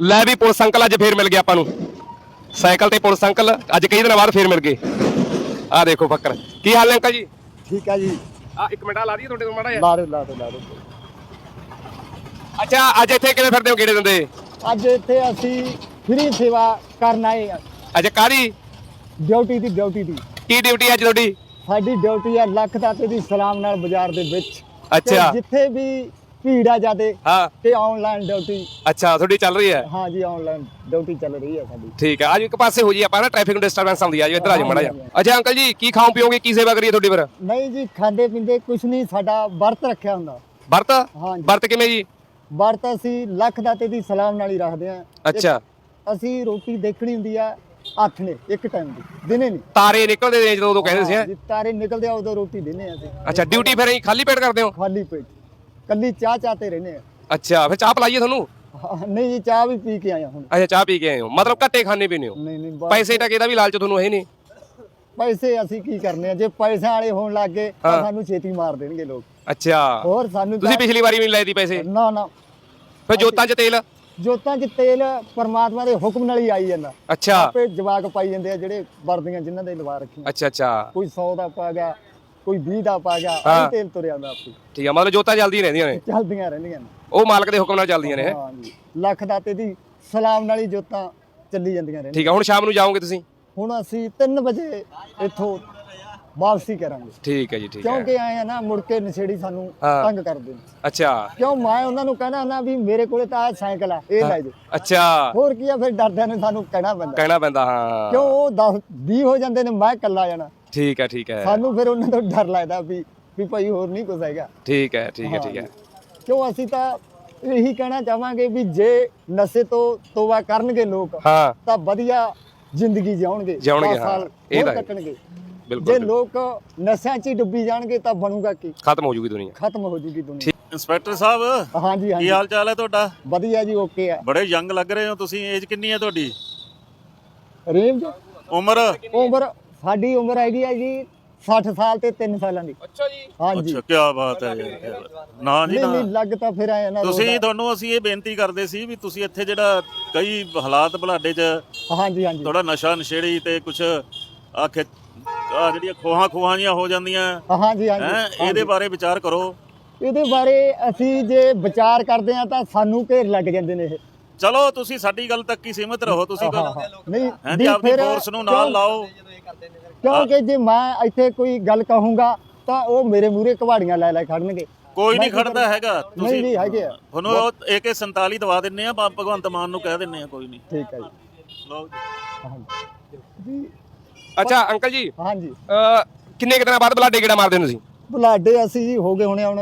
ਲੈ ਵੀ police uncle ਅੱਜ ਫੇਰ ਮਿਲ ਗਿਆ ਆਪਾਂ ਨੂੰ। ਸਾਈਕਲ ਤੇ ਪੁਲਿਸ ਅੰਕਲ ਅੱਜ ਕਈ ਦਿਨਾਂ ਬਾਅਦ ਫੇਰ ਮਿਲ ਗਏ। ਆਹ ਦੇਖੋ ਫੱਕਰ। ਕੀ ਹਾਲ ਹੈ ਅੰਕਲ ਜੀ? ਠੀਕ ਆ ਜੀ। ਆ ਇੱਕ ਮਿੰਟ ਆ ਲਾ ਦਈਏ ਤੁਹਾਡੇ ਕੋਲ ਮਾੜਾ ਜਿਹਾ। ਲਾ ਦੋ ਲਾ ਦੋ ਲਾ ਦੋ ਅੱਛਾ ਅੱਜ ਇੱਥੇ ਕਿਵੇਂ ਫਿਰਦੇ ਹੋ ਗੇੜੇ ਦਿੰਦੇ? ਅੱਜ ਇੱਥੇ ਅਸੀਂ ਫ੍ਰੀ ਸੇਵਾ ਕਰਨ ਆਏ ਆ। ਅੱਛਾ ਕਾਦੀ ਡਿਊਟੀ ਦੀ ਡਿਊਟੀ ਦੀ। ਕੀ ਡਿਊਟੀ ਅੱਜ ਤੁਹਾਡੀ? ਸਾਡੀ ਡਿਊਟੀ ਆ ਲੱਖ ਦਾਤੇ ਦੀ ਸਲਾਮ ਨਾਲ ਬਾਜ਼ਾਰ ਦੇ ਵਿੱਚ। ਅੱਛਾ। ਤੇ ਜਿੱਥੇ ਵੀ ਭੀੜ ਆ ਜਾਦੇ ਹਾਂ। ਤੇ ਆਨਲਾਈਨ ਡਿਊਟੀ ਅੱਛਾ ਤੁਹਾਡੀ ਚੱਲ ਰਹੀ ਹੈ? ਹਾਂ ਜੀ ਆਨਲਾਈਨ ਡਿਊਟੀ ਚੱਲ ਰਹੀ ਹੈ ਸਾਡੀ। ਠੀਕ ਹੈ ਅੱਜ ਇੱਕ ਪਾਸੇ ਹੋ ਜੀ ਆਪਾਂ ਨਾ ਟ੍ਰੈਫਿਕ ਨੂੰ ਡਿਸਟਰਬੈਂਸ ਆਉਂਦੀ ਆ ਜੀ ਇੱਧਰ ਆ ਜਾਓ ਮਾੜਾ ਜਿਹਾ। ਅੱਛਾ ਅੰਕਲ ਜੀ ਕੀ ਖਾਓ ਪੀਓਗੇ ਕੀ ਸੇਵਾ ਕਰੀਏ ਤੁਹਾਡੀ ਫਿਰ? ਨਹੀਂ ਜੀ ਖਾਂਦੇ ਪੀਂਦੇ ਕੁਛ ਨਹੀਂ ਸਾਡਾ ਵਰਤ ਰੱਖਿਆ ਹੁੰਦਾ। ਵਰਤ? ਹਾਂ ਜੀ। ਵਰਤ ਕਿਵੇਂ ਜੀ? ਵਰਤ ਅਸੀਂ ਲੱਖ ਦਾਤੇ ਦੀ ਸਲਾਮ ਨਾਲ ਹੀ ਰੱਖਦੇ ਆ ਅੱਛਾ। ਅਸੀਂ ਰੋਟੀ ਦੇਖਣੀ ਹੁੰਦੀ ਆ ਹੱਥ ਨੇ ਇੱਕ ਟਾਈਮ ਦੀ ਦਿਨੇ ਨਹੀਂ। ਤਾਰੇ ਨਿਕਲਦੇ ਨੇ ਜਦੋਂ ਉਦੋਂ ਕਹਿੰਦੇ ਸੀ? ਜੀ ਤਾਰੇ ਨਿਕਲਦੇ ਆ ਉਦੋਂ ਰੋਟੀ ਦਿੰਨੇ ਆ ਅਸੀਂ। ਅੱਛਾ ਡਿਊਟੀ ਫਿਰ ਅਸੀਂ ਖਾਲੀ ਪੇਟ ਕਰਦੇ ਹੋ? ਖਾਲੀ ਪੇਟ। ਕੱਲੀ ਚਾਹ ਚਾਹਤੇ ਰਹਿੰਦੇ ਆ। ਅੱਛਾ ਫਿਰ ਚਾਹ ਪਲਾਈਏ ਤੁਹਾਨੂੰ? ਹਾਂ, ਨਹੀਂ ਜੀ ਚਾਹ ਵੀ ਪੀ ਕੇ ਆਇਆ ਹੁਣ। ਅੱਛਾ ਚਾਹ ਪੀ ਕੇ ਆਏ ਹੋ। ਮਤਲਬ ਘੱਟੇ ਖਾਣੇ ਪੀਣੇ ਹੋ? ਨਹੀਂ ਨਹੀਂ ਬਸ। ਪੈਸੇ ਟਕੇ ਦਾ ਵੀ ਲਾਲਚ ਤੁਹਾਨੂੰ ਹੈ ਨਹੀਂ। ਪੈਸੇ ਅਸੀਂ ਕੀ ਕਰਨੇ ਆ? ਜੇ ਪੈਸਿਆਂ ਵਾਲੇ ਹੋਣ ਲੱਗ ਗਏ ਤਾਂ ਹਾਂ। ਸਾਨੂੰ ਛੇਤੀ ਮਾਰ ਦੇਣਗੇ ਲੋਕ। ਅੱਛਾ। ਹੋਰ ਸਾਨੂੰ ਤੁਸੀਂ ਤਾਂ- ਪਿਛਲੀ ਵਾਰੀ ਵੀ ਨਹੀਂ ਲਏ ਦੀ ਪੈਸੇ? ਨਾ ਨਾ। ਫਿਰ ਜੋਤਾਂ 'ਚ ਤੇਲ? ਜੋਤਾਂ 'ਚ ਤੇਲ ਪਰਮਾਤਮਾ ਦੇ ਹੁਕਮ ਨਾਲ ਹੀ ਆਈ ਜਾਂਦਾ। ਅੱਛਾ। ਆਪੇ ਜਵਾਕ ਪਾਈ ਜਾਂਦੇ ਆ ਜਿਹੜੇ ਵਰਦੀਆਂ ਜਿਨ੍ਹਾਂ ਦੇ ਲਵਾ ਰੱਖੀਆਂ। ਅੱਛਾ ਅੱਛਾ। ਕੋਈ 100 ਦਾ ਪਾ ਗਿਆ ਕੋਈ 20 ਦਾ ਪਾ ਗਿਆ ਹਾਂ। ਆਹੀ ਤੇਲ ਤੁਰਿਆ ਹੁੰਦਾ ਆਪੇ। ਠੀਕ ਆ ਮਤਲਬ ਜੋਤਾਂ ਜਲਦੀ ਰਹਿੰਦੀਆਂ ਨੇ। ਚੱਲਦੀਆਂ ਰਹਿੰਦੀਆਂ ਨੇ। ਉਹ ਮਾਲਕ ਦੇ ਹੁਕਮ ਨਾਲ ਚੱਲਦੀਆਂ ਨੇ ਹੈਂ? ਹਾਂ ਜੀ। ਲੱਖ ਦਾਤੇ ਦੀ ਸਲਾਮ ਨਾਲ ਹੀ ਜੋਤਾਂ ਚੱਲੀ ਜਾਂਦੀਆਂ ਰਹਿੰਦੀਆਂ। ਠੀਕ ਆ ਹੁਣ ਸ਼ਾਮ ਨੂੰ ਜਾਓਗੇ ਤੁਸੀਂ? ਹੁਣ ਅਸੀਂ 3 ਵਜੇ ਇੱਥੋਂ ਵਾਪਸੀ ਕਰਾਂਗੇ। ਠੀਕ ਹੈ ਜੀ ਠੀਕ ਹੈ ਕਿਉਂਕਿ ਆਏ ਆ ਨਾ ਮੁੜ ਕੇ ਨਸ਼ੇੜੀ ਸਾਨੂੰ ਹਾਂ। ਤੰਗ ਕਰਦੇ ਨੇ। ਅੱਛਾ। ਕਿਉਂ ਮੈਂ ਉਹਨਾਂ ਨੂੰ ਕਹਿਣਾ ਨਾ ਵੀ ਮੇਰੇ ਕੋਲੇ ਤਾਂ ਆਹ ਸਾਈਕਲ ਆ ਇਹ ਲੈ ਜਾਓ। ਅੱਛਾ। ਹੋਰ ਕੀ ਆ ਫਿਰ ਡਰਦਿਆਂ ਨੇ ਸਾਨੂੰ ਕਹਿਣਾ ਪੈਂਦਾ। ਕਹਿਣਾ ਪੈਂਦਾ ਹਾਂ। ਕਿਉਂ ਉਹ 10 20 ਹੋ ਜਾਂਦੇ ਨੇ ਮੈਂ ਇਕੱਲਾ ਜਾਣਾ। ਠੀਕ ਹੈ ਠੀਕ ਹੈ। ਸਾਨੂੰ ਫਿਰ ਉਹਨਾਂ ਤੋਂ ਡਰ ਲੱਗਦਾ ਵੀ ਵੀ ਭਾਈ ਹੋਰ ਨਹੀਂ ਕੁਛ ਹੈਗਾ। ਠੀਕ ਹੈ ਠੀਕ ਹੈ ਠੀਕ ਹੈ। ਕਿਉਂ ਅਸੀਂ ਤਾਂ ਇਹੀ ਕਹਿਣਾ ਚਾਹਾਂਗੇ ਵੀ ਜੇ ਨਸ਼ੇ ਤੋਂ ਤੋਬਾ ਕਰਨਗੇ ਲੋਕ ਹਾਂ। ਤਾਂ ਵਧੀਆ ਜ਼ਿੰਦਗੀ ਜਿਉਣਗੇ। ਜਿਉਣਗੇ, ਹਾਂ, ਇਹ ਤਾਂ। ਕੱਟਣਗੇ। ਜੇ ਬਿਲਕੁਲ। ਲੋਕ ਨਸ਼ਿਆਂ 'ਚ ਹੀ ਡੁੱਬੀ ਜਾਣਗੇ ਤਾਂ ਬਣੂਗਾ ਕੀ? ਖਤਮ ਹੋ ਜੂਗੀ ਦੁਨੀਆ। ਖਤਮ ਹੋ ਜੂਗੀ ਦੁਨੀਆ। ਇੰਸਪੈਕਟਰ ਸਾਹਿਬ ਹਾਂਜੀ ਕੀ ਹਾਂਜੀ। ਹਾਲ ਚਾਲ ਹੈ ਤੁਹਾਡਾ? ਵਧੀਆ ਜੀ ਓਕੇ ਆ ਬੜੇ ਯੰਗ ਲੱਗ ਰਹੇ ਹੋ ਤੁਸੀਂ ਏਜ ਕਿੰਨੀ ਹੈ ਤੁਹਾਡੀ? ਰੇਂਜ? ਉਮਰ? ਉਮਰ ਸਾਡੀ ਉਮਰ ਹੈਗੀ ਆ ਜੀ 60 ਸਾਲ ਤੇ 3 ਸਾਲਾਂ ਦੀ। ਅੱਛਾ ਜੀ। ਹਾਂਜੀ। ਅੱਛਾ ਕੀ ਬਾਤ ਹੈ। ਯਾਰ, ਕਿਆ ਬਾਤ। ਨਾ ਜੀ ਨਹੀਂ ਨਹੀਂ ਨਾ ਲੱਗ ਤਾਂ ਫਿਰ ਆਇਆ ਨਾ ਤੁਸੀਂ ਤੁਹਾਨੂੰ ਅਸੀਂ ਇਹ ਬੇਨਤੀ ਕਰਦੇ ਸੀ ਵੀ ਤੁਸੀਂ ਇੱਥੇ ਜਿਹੜਾ ਕਈ ਹਾਲਾਤ ਬਲਾਡੇ 'ਚ ਹਾਂਜੀ ਹਾਂਜੀ। ਥੋੜਾ ਨਸ਼ਾ ਨਸ਼ੇੜੀ ਤੇ ਕੁਝ ਆ ਖਿ ਆ ਜਿਹੜੀਆਂ ਖੋਹਾਂ ਖੋਹਾਂ ਜੀਆਂ ਹੋ ਜਾਂਦੀਆਂ ਹਾਂਜੀ ਹੈ ਹਾਂਜੀ। ਇਹਦੇ ਬਾਰੇ ਵਿਚਾਰ ਕਰੋ। ਇਹਦੇ ਬਾਰੇ ਅਸੀਂ ਜੇ ਵਿਚਾਰ ਕਰਦੇ ਆ ਤਾਂ ਸਾਨੂੰ ਘੇਰ ਲੱਗ ਜਾਂਦੇ ਨੇ ਇਹ। ਚਲੋ ਤੁਸੀਂ ਸਾਡੀ ਗੱਲ ਤੱਕ ਹੀ ਸੀਮਿਤ ਰਹੋ ਤੁਸੀਂ ਹਾਂ। ਨਹੀਂ ਹੈ ਵੀ ਜੀ ਆਪਣੀ ਫਿਰ ਫੋਰਸ ਨੂੰ ਨਾਲ ਲਾਓ। ਕਿਉਂਕਿ ਜੇ ਮੈਂ ਇੱਥੇ ਕੋਈ ਗੱਲ ਕਹੂੰਗਾ ਤਾਂ ਉਹ ਮੇਰੇ ਮੂਹਰੇ ਕਵਾੜੀਆਂ ਲੈ ਲੈ ਖੜਨਗੇ। ਕੋਈ ਨਹੀਂ ਖੜਦਾ ਹੈਗਾ ਨਹੀਂ ਨਹੀਂ ਹੈਗੇ ਤੁਹਾਨੂੰ AK47 ਦਵਾ ਦਿੰਨੇ ਆ ਭਗਵੰਤ ਮਾਨ ਨੂੰ ਕਹਿ ਦਿੰਨੇ ਆ ਕੋਈ ਨਹੀਂ। ਠੀਕ ਹੈ ਜੀ। ਲਓ ਹਾਂਜੀ। ਜੀ ਅੱਛਾ ਅੰਕਲ ਜੀ। ਹਾਂਜੀ। ਕਿੰਨੇ ਕੁ ਦਿਨਾਂ ਬਾਅਦ ਬਲਾਡੇ ਗੇੜਾ ਮਾਰਦੇ ਹੋ ਤੁਸੀਂ? ਬੁਲਾਡੇ ਅਸੀਂ ਜੀ ਹੋ ਗਏ ਹੁਣੇ ਹੁਣ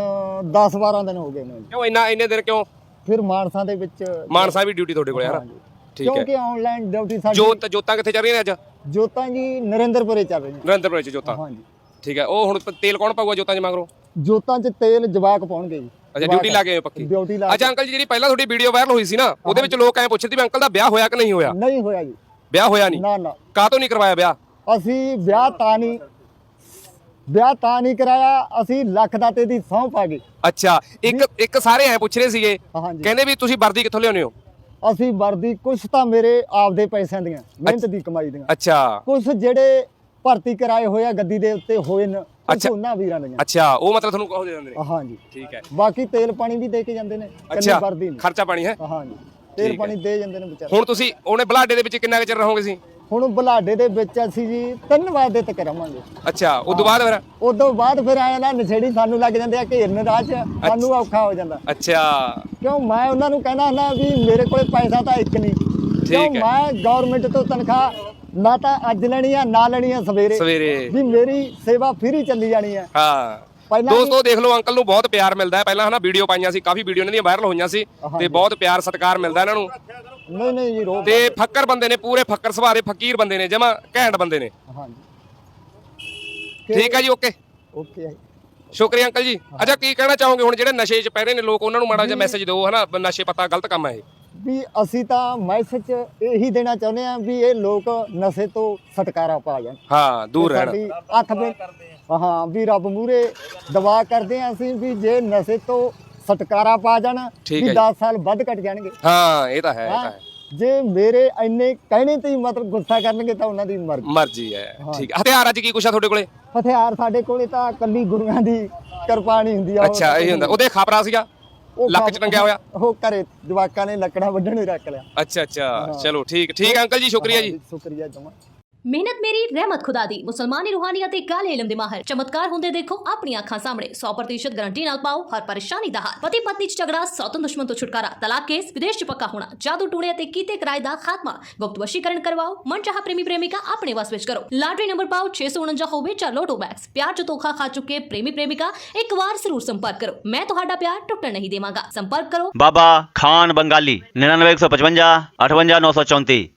10 12 ਦਿਨ ਹੋ ਗਏ ਨੇ। ਕਿਉਂ ਇੰਨਾ ਇੰਨੇ ਦਿਨ ਕਿਉਂ? ਫਿਰ ਮਾਨਸਾ ਦੇ ਵਿੱਚ ਮਾਨਸਾ ਵੀ ਡਿਊਟੀ ਤੁਹਾਡੇ ਕੋਲ ਯਾਰ। ਹਾਂਜੀ। ਠੀਕ ਹੈ। ਕਿਉਂਕਿ ਆਨਲਾਈਨ ਡਿਊਟੀ ਸਾਡੀ ਜੋਤ ਜੋਤਾਂ ਕਿੱਥੇ ਚੱਲ ਰਹੀਆਂ ਨੇ ਅੱਜ? ਜੋਤਾਂ ਜੀ ਨਰਿੰਦਰਪੁਰੇ ਚੱਲ ਰਹੀਆਂ। ਨਰਿੰਦਰਪੁਰ ਚ ਜੋਤਾਂ। ਹਾਂਜੀ। ਠੀਕ ਹੈ। ਉਹ ਹੁਣ ਪ- ਤੇਲ ਕੌਣ ਪਾਊਗਾ ਜੋਤਾਂ 'ਚ ਮਗਰੋਂ? ਜੋਤਾਂ 'ਚ ਤੇਲ ਜਵਾਕ ਪਾਉਣਗੇ ਜੀ। ਅੱਛਾ ਡਿਊਟੀ ਲਾ ਕੇ ਆਏ ਹੋ ਪੱਕੀ। ਡਿਊਟੀ ਲਾ ਅੱਛਾ ਅੰਕਲ ਜੀ ਜਿਹੜੀ ਪਹਿਲਾਂ ਤੁਹਾਡੀ ਵੀਡੀਓ ਵਾਇਰਲ ਹੋਈ ਸੀ ਨਾ ਉਹਦੇ ਵਿੱਚ ਲੋਕ ਐ ਪੁੱਛਦੇ ਵੀ ਅੰਕਲ ਦਾ ਵਿਆਹ ਹੋਇਆ ਕਿ ਨਹੀਂ ਹੋਇਆ? ਨਹੀਂ ਹੋਇਆ ਜੀ। ਵਿਆਹ ਹੋਇਆ ਨਹੀਂ? ਨਾ ਨਾ। ਕਾਹਤੋਂ ਨਹੀਂ ਕਰਵਾਇਆ ਵਿਆਹ? ਅਸੀਂ ਵਿਆਹ ਤਾਂ ਨਹੀਂ ਵਿਆਹ ਤਾਂ ਨਹੀਂ ਕਰਾਇਆ ਅਸੀਂ ਲੱਖ ਦਾਤੇ ਦੀ ਸਹੁੰ ਪਾ ਗਏ। ਅੱਛਾ ਇੱਕ ਇੱਕ ਸਾਰੇ ਐ ਪੁੱਛ ਰਹੇ ਸੀਗੇ ਹਾਂਜੀ। ਕਹਿੰਦੇ ਵੀ ਤੁਸੀਂ ਵਰਦੀ ਕਿੱਥੋਂ ਲਿਆਉਂਦੇ ਹੋ? ਅਸੀਂ ਵਰਦੀ ਕੁਛ ਤਾਂ ਮੇਰੇ ਆਪਦੇ ਪੈਸਿਆਂ ਦੀਆਂ ਮਿਹਨਤ ਦੀ ਕਮਾਈ ਦੀਆਂ। ਅੱਛਾ। ਕੁਛ ਜਿਹੜੇ ਭਰਤੀ ਕਰਾਏ ਹੋਏ ਆ ਗੱਦੀ ਦੇ ਉੱਤੇ ਹੋਏ ਨੇ ਕੁਛ ਅੱਛਾ। ਉਹਨਾਂ ਵੀਰਾਂ ਦੀਆਂ। ਅੱਛਾ ਉਹ ਮਤਲਬ ਤੁਹਾਨੂੰ ਕਹੋ ਦੇ ਦਿੰਦੇ ਨੇ। ਹਾਂਜੀ। ਠੀਕ ਹੈ। ਬਾਕੀ ਤੇਲ ਪਾਣੀ ਵੀ ਦੇ ਕੇ ਜਾਂਦੇ ਨੇ ਕੱਲੀ ਅੱਛਾ ਵਰਦੀ ਨਹੀਂ। ਖਰਚਾ ਪਾਣੀ ਹੈ? ਹਾਂਜੀ। ਤੇਲ ਠੀਕ ਹੈ। ਪਾਣੀ ਦੇ ਜਾਂਦੇ ਨੇ ਵਿਚਾਰੇ। ਹੁਣ ਤੁਸੀਂ ਉਹਨੇ ਬਲਾਡੇ ਦੇ ਵਿੱਚ ਕਿੰਨਾ ਕੁ ਚਿਰ ਰਹੋਗੇ ਸੀ? ਹੁਣ ਬੁਲਾਡੇ ਦੇ ਵਿੱਚ ਅਸੀਂ ਜੀ ਤਿੰਨ ਵਜੇ ਤੱਕ ਰਵਾਂਗੇ। ਅੱਛਾ ਤੋਂ ਬਾਅਦ ਫਿਰ? ਉਦੋਂ ਬਾਅਦ ਫਿਰ ਆਇਆ ਨਾ ਨਸ਼ੇੜੀ ਸਾਨੂੰ ਲੱਗ ਜਾਂਦੇ ਆ ਘੇਰਨ ਰਾਹ 'ਚ ਸਾਨੂੰ ਔਖਾ ਹੋ ਜਾਂਦਾ। ਅੱਛਾ। ਕਿਉਂ ਮੈਂ ਉਹਨਾਂ ਨੂੰ ਕਹਿਣਾ ਨਾ ਵੀ ਮੇਰੇ ਕੋਲੇ ਪੈਸਾ ਤਾਂ ਇੱਕ ਨਹੀਂ। ਕਿਉਂ ਹੈ। ਮੈਂ ਗਵਰਨਮੈਂਟ ਤੋਂ ਤਨਖਾਹ ਨਾ ਤਾਂ ਅੱਜ ਲੈਣੀ ਆ ਨਾ ਲੈਣੀ ਆ ਸਵੇਰੇ। ਸਵੇਰੇ। ਵੀ ਮੇਰੀ ਸੇਵਾ ਫ੍ਰੀ ਚੱਲੀ ਜਾਣੀ ਆ। ਹਾਂ। ਪਹਿਲਾਂ ਦੋਸਤੋ ਦੇਖ ਲਓ ਅੰਕਲ ਨੂੰ ਬਹੁਤ ਪਿਆਰ ਮਿਲਦਾ ਹੈ। ਪਹਿਲਾਂ ਹਨਾ ਵੀਡੀਓ ਪਾਈਆਂ ਸੀ ਕਾਫੀ ਵੀਡੀਓ ਇਹਨਾਂ ਦੀਆਂ ਵਾਇਰਲ ਹੋਈਆਂ ਸੀ ਤੇ ਬਹੁਤ ਪਿਆਰ ਸਤਿਕਾਰ ਮਿਲਦਾ ਇਹਨਾਂ ਨੂੰ। ਨਹੀਂ ਨਹੀਂ ਜੀ ਰੋ ਤੇ ਫੱਕਰ ਬੰਦੇ ਨੇ ਪੂਰੇ ਫੱਕਰ ਦੇ ਫਕੀਰ ਬੰਦੇ ਨੇ ਜਮਾ ਘੈਂਟ ਬੰਦੇ ਨੇ। ਹਾਂਜੀ। ਠੀਕ ਹੈ ਜੀ ਓਕੇ। ਓਕੇ ਆ ਜੀ। ਸ਼ੁਕਰੀਆ ਅੰਕਲ ਜੀ। ਅੱਛਾ ਕੀ ਕਹਿਣਾ ਚਾਹੋਗੇ ਹੁਣ ਜਿਹੜੇ ਨਸ਼ੇ 'ਚ ਪੈ ਰਹੇ ਨੇ ਲੋਕ ਉਹਨਾਂ ਨੂੰ ਮਾੜਾ ਜਿਹਾ ਮੈਸੇਜ ਦਿਓ ਹਨਾ ਨਸ਼ੇ ਪਤਾ ਗਲਤ ਕੰਮ ਹੈ ਇਹ। ਵੀ ਅਸੀਂ ਤਾਂ ਮੈਸੇਜ ਇਹੀ ਦੇਣਾ ਚਾਹੁੰਦੇ ਆ ਵੀ ਇਹ ਲੋਕ ਨਸ਼ੇ ਤੋਂ ਛੁਟਕਾਰਾ ਪਾ ਜਾਣ। ਹਾਂ ਦੂਰ ਰਹਿਣ। ਸਾਡੀ ਅੱਖ ਦੇ ਹਾਂ ਵੀ ਰੱਬ ਮੂਰੇ ਦਵਾ ਕਰਦੇ ਆ ਅਸੀਂ ਵੀ ਜੇ ਨਸ਼ੇ ਤੋਂ ਛੁਟਕਾਰਾ ਪਾ ਜਾਣ ਵੀ ਹੈ ਜੀ। 10 ਸਾਲ ਵੱਧ ਕੱਟ ਜਾਣਗੇ। ਹਾਂ ਇਹ ਤਾਂ ਹੈ ਇਹ ਤਾਂ ਹੈ ਜੇ ਮੇਰੇ ਇੰਨੇ ਕਹਿਣੇ ਤੇ ਹੀ ਮਤਲਬ ਗੁੱਸਾ ਕਰਨਗੇ ਤਾਂ ਉਹਨਾਂ ਦੀ ਮਰਜ਼ੀ। ਮਰਜ਼ੀ ਹੈ। ਠੀਕ ਹੈ। ਹਥਿਆਰ ਅੱਜ ਕੀ ਕੁਛ ਆ ਤੁਹਾਡੇ ਕੋਲੇ? ਹਥਿਆਰ ਸਾਡੇ ਕੋਲੇ ਤਾਂ ਕੱਲੀ ਗੁਰੂਆਂ ਦੀ ਕਿਰਪਾ ਨਹੀਂ ਹੁੰਦੀ ਆ ਉਹ ਅੱਛਾ ਇਹ ਹੁੰਦਾ। ਉਹਦੇ ਖਾਪਰਾ ਸੀਗਾ? ਉਹ ਲੱਕ 'ਚ ਟੰਗਿਆ ਹੋਇਆ? ਉਹ ਘਰੇ ਜਵਾਕਾਂ ਨੇ ਲੱਕੜਾਂ ਵੱਢਣ ਨੂੰ ਰੱਖ ਲਿਆ। ਅੱਛਾ ਅੱਛਾ। ਚਲੋ ਠੀਕ ਠੀਕ ਅੰਕਲ ਜੀ ਸ਼ੁਕਰੀਆ ਜੀ। ਸ਼ੁਕਰੀਆ ਜਮਾ। ਮਿਹਨਤ ਮੇਰੀ ਰਹਿਮਤ ਖੁਦਾ ਦੀ ਮੁਸਲਮਾਨੀ ਰੂਹਾਨੀ ਅਤੇ ਕਾਲੇ ਇਲਮ ਦੇ ਮਾਹਰ ਚਮਤਕਾਰ ਹੁੰਦੇ ਦੇਖੋ ਆਪਣੀਆਂ ਅੱਖਾਂ ਸਾਹਮਣੇ 100% ਗਾਰੰਟੀ ਨਾਲ ਪਾਓ ਹਰ ਪਰੇਸ਼ਾਨੀ ਦਾ ਹੱਲ ਪਤੀ ਪਤਨੀ ਚ ਝਗੜਾ ਸੌਤਨ ਦੁਸ਼ਮਣ ਤੋਂ ਛੁਟਕਾਰਾ ਤਲਾਕ ਕੇਸ ਵਿਦੇਸ਼ ਚ ਪੱਕਾ ਹੋਣਾ ਜਾਦੂ ਟੂਣੇ ਅਤੇ ਕੀਤੇ ਕਿਰਾਏ ਦਾ ਖਾਤਮਾ ਗੁਪਤ ਵਸ਼ੀਕਰਨ ਕਰਵਾਓ ਮਨ ਚਾਹ ਪ੍ਰੇਮੀ ਪ੍ਰੇਮਿਕਾ ਆਪਣੇ ਵਸ ਵਿੱਚ ਕਰੋ ਲਾਟਰੀ ਨੰਬਰ ਪਾਓ 649 ਹੋਵੇ ਜਾਂ ਲੋਟੋ ਬੈਕਸ ਪਿਆਰ ਚ ਧੋਖਾ ਖਾ ਚੁੱਕੇ ਪ੍ਰੇਮੀ ਪ੍ਰੇਮਿਕਾ ਇੱਕ ਵਾਰ ਜ਼ਰੂਰ ਸੰਪਰਕ ਕਰੋ ਮੈਂ ਤੁਹਾਡਾ ਪਿਆਰ ਟੁੱਟਣ ਨਹੀਂ ਦੇਵਾਂਗਾ ਸੰਪਰਕ ਕਰੋ बाबा खान बंगाली निन्यानवे एक सौ पचवंजा अठवंजा नौ सौ चौंतीस